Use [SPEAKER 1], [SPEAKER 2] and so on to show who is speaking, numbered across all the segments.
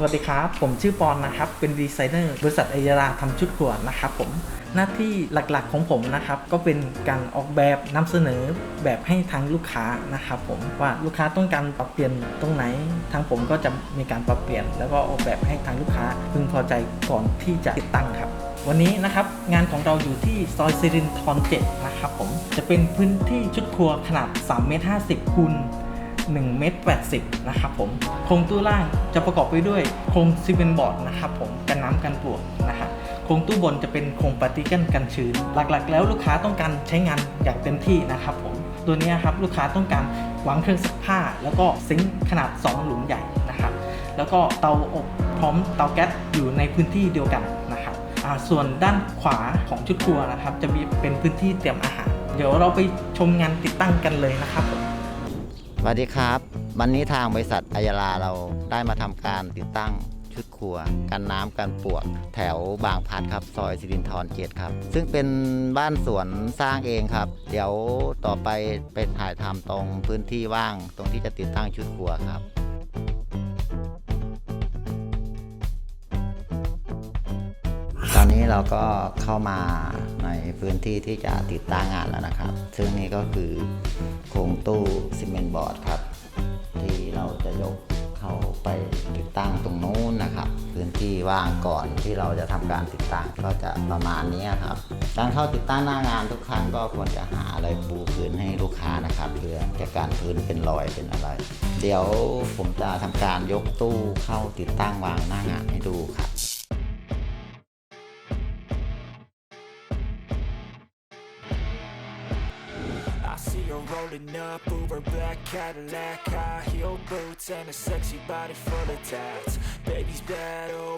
[SPEAKER 1] สวัสดีครับ ผมชื่อปอนนะครับ เป็นดีไซเนอร์บริษัทไอยาราทำชุดครัวนะครับผมหน้าที่หลักๆของผมนะครับก็เป็นการออกแบบนำเสนอแบบให้ทางลูกค้านะครับผมว่าลูกค้าต้องการปรับเปลี่ยนตรงไหน ทางผมก็จะมีการปรับเปลี่ยน แล้วก็ออกแบบให้ทางลูกค้าพึงพอใจก่อนที่จะติดตั้งครับ วันนี้นะครับงานของเราอยู่ที่ซอยซิรินทร7นะครับผมจะเป็นพื้นที่ชุดครัวขนาด3เมตร50คูณ 1เมตร80นะครับผมโครงตู้ล่างจะประกอบไปด้วยโครงซีเมนต์บอร์ดนะครับผมกันน้ำกันปลวกนะฮะโครงตู้บนจะเป็นโครงปฏิกันกันชื้น หลักๆ แล้วลูกค้าต้องการใช้งานอย่างเต็มที่นะครับผมตัวนี้ครับลูกค้าต้องการวางเครื่องซักผ้า แล้วก็ซิงค์ขนาด 2 หลุมใหญ่นะครับแล้วก็เตาอบพร้อมเตาแก๊สอยู่ในพื้นที่เดียวกันนะครับส่วนด้านขวาของชุดครัวนะครับ จะมีเป็นพื้นที่เตรียมอาหาร เดี๋ยวเราไปชมงานติดตั้งกันเลยนะครับผม
[SPEAKER 2] สวัสดีครับ วันนี้ทางบริษัทอายาลาเราได้มาทำการติดตั้งชุดครัว กันน้ำกันปวก แถวบางพลัดครับ ซอยสิรินทรเจดครับ ซึ่งเป็นบ้านสวนสร้างเองครับ เดี๋ยวต่อไปไปถ่ายทำตรงพื้นที่ว่างตรงที่จะติดตั้งชุดครัวครับ นี้เราก็เข้ามาในพื้นที่ที่จะติดตั้งงานแล้วนะครับ ซึ่งนี่ก็คือโครงตู้ซีเมนต์บอร์ดครับ ที่เราจะยกเข้าไปติดตั้งตรงนู้นนะครับ พื้นที่ว่างก่อนที่เราจะทำการติดตั้งก็จะประมาณนี้ครับ การเข้าติดตั้งหน้างานทุกครั้งก็ควรจะหาอะไรปูพื้นให้ลูกค้านะครับ เพื่อจะการพื้นเป็นรอยเป็นอะไร เดี๋ยวผมจะทำการยกตู้เข้าติดตั้งวางหน้างานให้ดูครับ
[SPEAKER 3] see her rolling up, Uber black Cadillac, high heel boots and a sexy body full of tats. Baby's bad, oh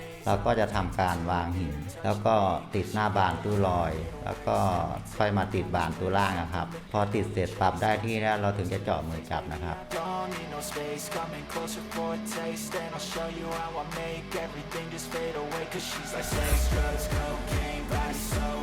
[SPEAKER 2] เราก็จะทำการวางหิน แล้วก็ติดหน้าบานตู้ลอย แล้วก็ค่อยมาติดบานตู้ล่างนะครับ พอติดเสร็จปรับได้ที่แล้วเราถึงจะเจาะมือจับนะครับ
[SPEAKER 3] so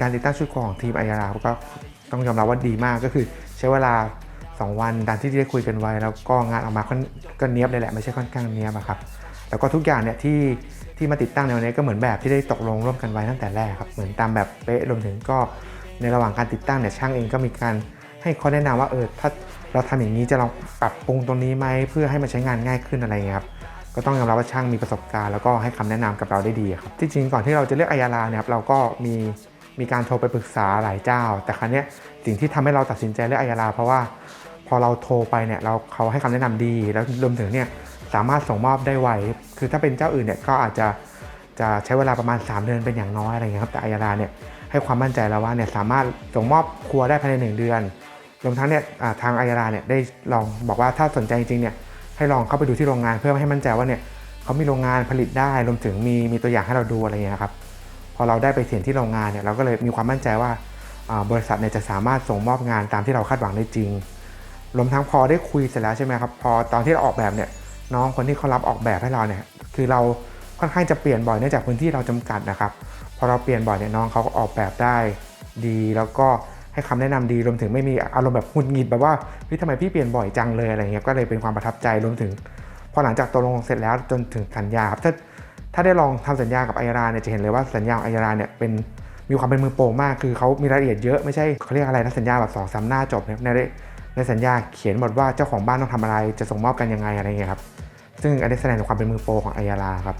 [SPEAKER 4] การติดตั้งชุดของทีมอายาราก็ต้องยอมรับว่าดีมากก็คือใช้เวลา 2 วันตามที่ได้คุยกันไว้ แล้วก็งานออกมาก็เนี้ยบเลยแหละไม่ใช่ค่อนข้างเนี้ยบอะครับแล้วก็ทุกอย่างเนี่ยที่ที่มาติดตั้งในวันนี้ก็เหมือนแบบที่ได้ตกลงร่วมกันไว้ตั้งแต่แรกครับเหมือนตามแบบเป๊ะรวมถึงก็ในระหว่างการติดตั้งเนี่ยช่างเองก็มีการให้ข้อแนะนำว่าเออถ้าเราทำอย่างนี้จะลองปรับปรุงตรงนี้ไหมเพื่อให้มันใช้งานง่ายขึ้นอะไรเงี้ยครับ ก็ต้องยอมรับว่าช่างมีประสบการณ์แล้วก็ให้คำแนะนำกับเราได้ดีครับที่จริงก่อนที่เราจะเลือกอายาลาเนี่ยครับเราก็มีมีการโทรไปปรึกษาหลายเจ้า แต่ครั้งนี้สิ่งที่ทำให้เราตัดสินใจเลือกอายาลา เพราะว่าพอเราโทรไปเนี่ยเราเขาให้คำแนะนำดี แล้วรวมถึงเนี่ยสามารถส่งมอบได้ไวคือถ้าเป็นเจ้าอื่นเนี่ยก็อาจจะจะใช้เวลาประมาณ 3 เดือนเป็นอย่างน้อยอะไรเงี้ยครับแต่อายาลาเนี่ยให้ความมั่นใจแล้วว่าเนี่ยสามารถส่งมอบครัวได้ภายใน 1 เดือนรวมทั้งเนี่ยทางอายาลาเนี่ยได้ลองบอกว่าถ้าสนใจจริงๆเนี่ย ให้ลองเข้าไปดูที่โรงงานเพื่อให้มั่นใจว่าเนี่ยเขามีโรงงานผลิตได้รวมถึงมีมีตัวอย่างให้เราดูอะไรเงี้ยครับพอเราได้ไปเห็นที่โรงงานเนี่ยเราก็เลยมีความมั่นใจว่าอ่าบริษัทเนี่ยจะสามารถส่งมอบงานตามที่เราคาดหวังได้จริงรวมทั้งพอได้คุยเสร็จแล้วใช่ไหมครับพอตอนที่เราออกแบบเนี่ยน้องคนที่เขารับออกแบบให้เราเนี่ยคือเราค่อนข้างจะเปลี่ยนบ่อยเนื่องจากพื้นที่เราจำกัดนะครับพอเราเปลี่ยนบ่อยเนี่ยน้องเขาก็ออกแบบได้ดีแล้วก็ ให้คำแนะนำดีรวมถึงไม่มีอารมณ์แบบหงุดหงิดแบบว่าเฮ้ยทำไมพี่เปลี่ยนบ่อยจังเลยอะไรเงี้ยก็เลยเป็นความประทับใจรวมถึง พอหลังจากตกลงเสร็จแล้วจนถึงสัญญาครับถ้าถ้าได้ลองทำสัญญากับไอราเนี่ยจะเห็นเลยว่าสัญญาของไอราเนี่ยเป็นมีความเป็นมือโปรมาก คือเขามีรายละเอียดเยอะไม่ใช่เขาเรียกอะไรนะสัญญาแบบสองสามหน้าจบในในสัญญาเขียนหมดว่าเจ้าของบ้านต้องทำอะไรจะส่งมอบกันยังไงอะไรเงี้ยครับซึ่งอันนี้แสดงถึงความเป็นมือโปรของอายาลาครับ